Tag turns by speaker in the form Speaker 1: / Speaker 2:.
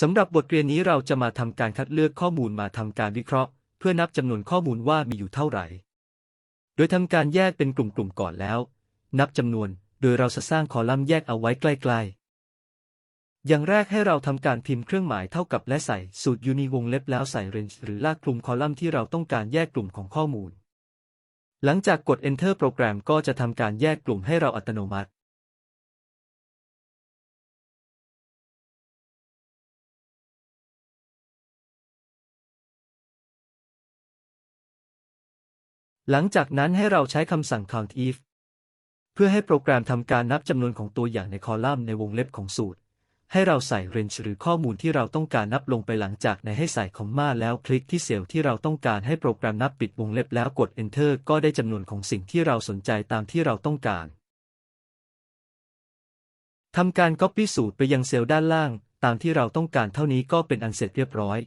Speaker 1: สำหรับบทเรียนนี้เราจะมาทำการคัดเลือกข้อมูลมาทำการวิเคราะห์ เพื่อนับจำนวนข้อมูลว่ามีอยู่เท่าไหร่ โดยทำการแยกเป็นกลุ่มๆก่อนแล้ว นับจำนวน โดยเราจะสร้างคอลัมน์แยกเอาไว้ใกล้ๆอย่างแรกให้เราทำการพิมพ์เครื่องหมายเท่ากับและใส่สูตรยูนิวงเล็บแล้วใส่ range หรือลากกลุ่มคอลัมน์ที่เราต้องการแยกกลุ่มของข้อมูล หลังจากกด enter โปรแกรมก็จะทำการแยกกลุ่มให้เราอัตโนมัติ หลังจากนั้นให้เราใช้คำสั่ง count if เพื่อให้โปรแกรมทำการนับจำนวนของตัวอย่างในคอลัมน์ในวงเล็บของสูตร ให้เราใส่ range หรือข้อมูลที่เราต้องการนับลงไปหลังจากในให้ใส่คอมมาแล้วคลิกที่เซลล์ที่เราต้องการให้โปรแกรมนับปิดวงเล็บแล้วกด enter ก็ได้จำนวนของสิ่งที่เราสนใจตามที่เราต้องการทำการ copy สูตรไปยังเซลล์ด้านล่าง ตามที่เราต้องการเท่านี้ก็เป็นอันเสร็จเรียบร้อย